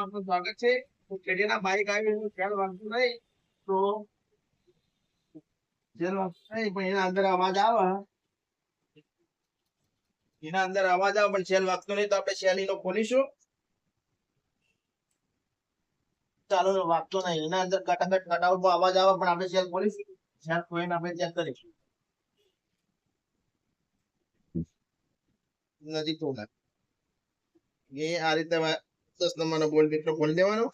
આપનું સ્વાગત છે. કેડીના બાઇક આવી એનું ખ્યાલ વાગતું નહીં તો એના અંદર અંદર અવાજ અવાજ આવે, પણ આપણે ખોલીશું. સેલ ખોલીને આપણે ચેક તો એ આ રીતે દસ નંબરનો બોલ મિત્રો ખોલી દેવાનો.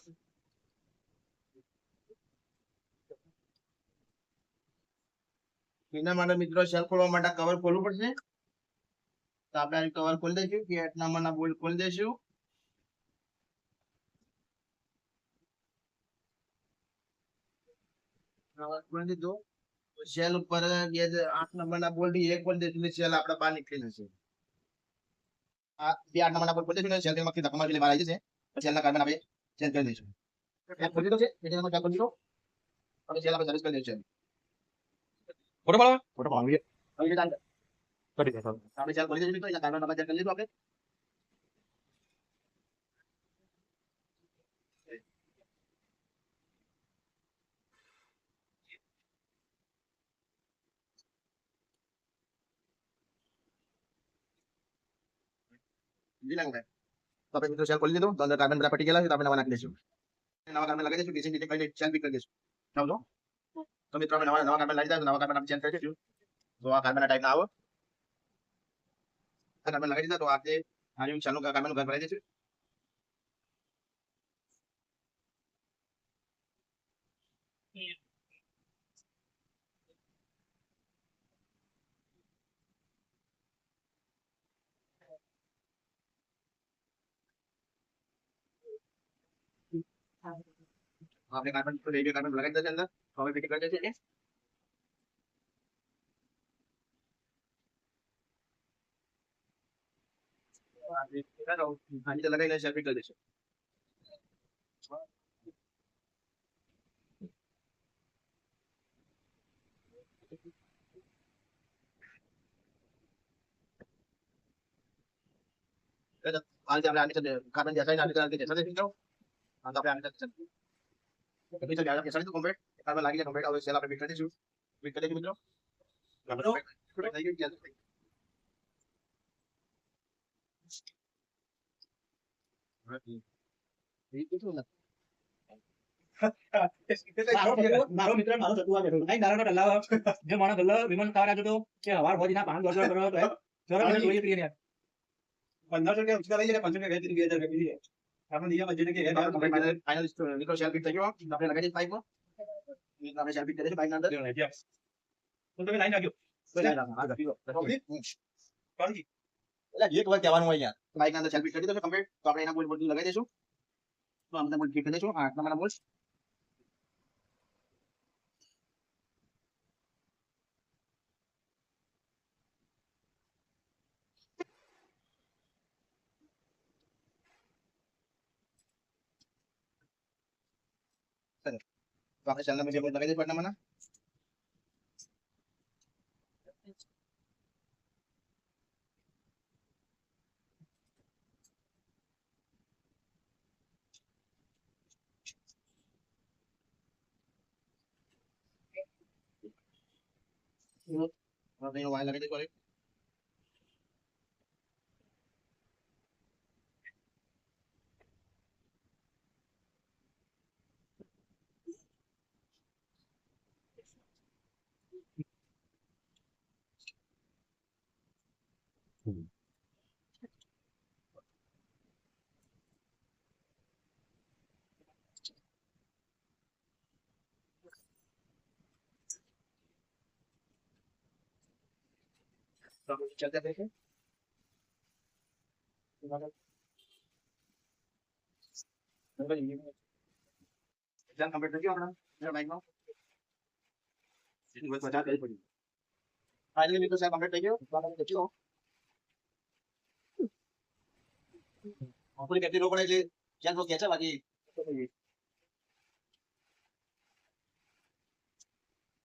એના માટે મિત્રો સેલ ખોલવા માટે કવર ખોલવું પડશે. તો આપણે કવર ખોલી દઈશું, કે આઠ નંબરના બોલ ખોલી દઈશું. ખોલી દીધો. સેલ ઉપર બે આઠ નંબરના બોલ્ટ એક બોલ દઈશું સેલ આપણે બહાર નીકળી જશે. બે આઠ નંબરના બોલ ખોલી દઈશું શેલ તેમાંથી ધક્કા મારી બહાર આવી જશે. પછી એના કાર્બન આપણે ચેન્જ કરી દઈશું. ખોલી દો છે એમાં ચાલુ કરી આપણે સર્વિસ દઈશું ફોટો પાડો. ફોટો કરી દે આપણે સેલ ખોલી દઈશું. મિત્રો એના કાર્બન આપણે ચેક કરી લીધું આપણે. જી લાગે તો આપણે મિત્રો સેલ ખોલી દીધું. તો અંદર કાર્બન બધા પટી ગયેલા છે, તો આપણે નવા નાખી દઈશું. નવા કાર્બન લગાવી દઈશું ડીસી કરીને સેલ પીક કરી દઈશું. સમજો? તો મિત્રો આપણે નવા નવા કાર્બન લાગી જાય નવા કાર્બન આપણે ચેન્જ કરી દઈશું. તો આ કાર્બનના ટાઈપ ના આવે. આ કાર્બન લગાવી દીધા, તો આજે આજે ચાલુ કાર્બનનું ઘર ભરાઈ દઈશું આપણે કાર્બન તો રેડિયો કાર્બન લગાવી દીધા છે અંદર હવે કરી દઈશું આ રીતે લગાવીને સેલ ફિટ કરી દઈશું આ રીતે આપણે કાર્બન સાથે જસા દઈશું મિત્રો આ તો આપણે આની સાથે લાગી જાય. હવે સેલ કરી દઈશું કરી મિત્રો? મારો મિત્ર મારો જે માણસ ડલ્લા વિમાન તાર આવ્યો હતો કે હવાર ભોજીના પાંચ દોઢ જરા જોઈએ પ્રિય ને પંદરસો રૂપિયા ઉચકા લઈ જાય પંદરસો રૂપિયા બે હજાર રૂપિયા બીજી આપણે નિયમ જ છે કે આપણે final- final મિત્રો સેલ ફિટ થઈ ગયો આપણે લગાવી દઈશું પાઇપમાં. આપણે સેલ ફિટ કરી દઈશું પાઇપના અંદર. તો તમે લાઈન નાખ્યો પાણી એટલે એક વાર કહેવાનું હોય યાર બાઇકના અંદર સેલ ફિટ કરી દઈશું complete. તો આપણે એના બોલ્ટ બોલ્ટ લગાવી દઈશું તો આપણે બોલ્ટ ફિટ કરી દઈશું આ આટલા મારા બોલ્ટ તો આપણે સેલના બે બોલ્ટ લગાવી દઈશું આટલા મારા. આપણે એનો વાયર લગાવી દઈશું હવે. તો આપણે ચાલતા રહીશું. Exam complete થઈ ગયું આપણા? મેરા bike નો? એટલી બધી મજા. Finally મિત્રો સાહેબ આપણે થઈ ગયો તો આપણે. કેટલી રોકડે છે ક્યાં તો ખેંચે બાકી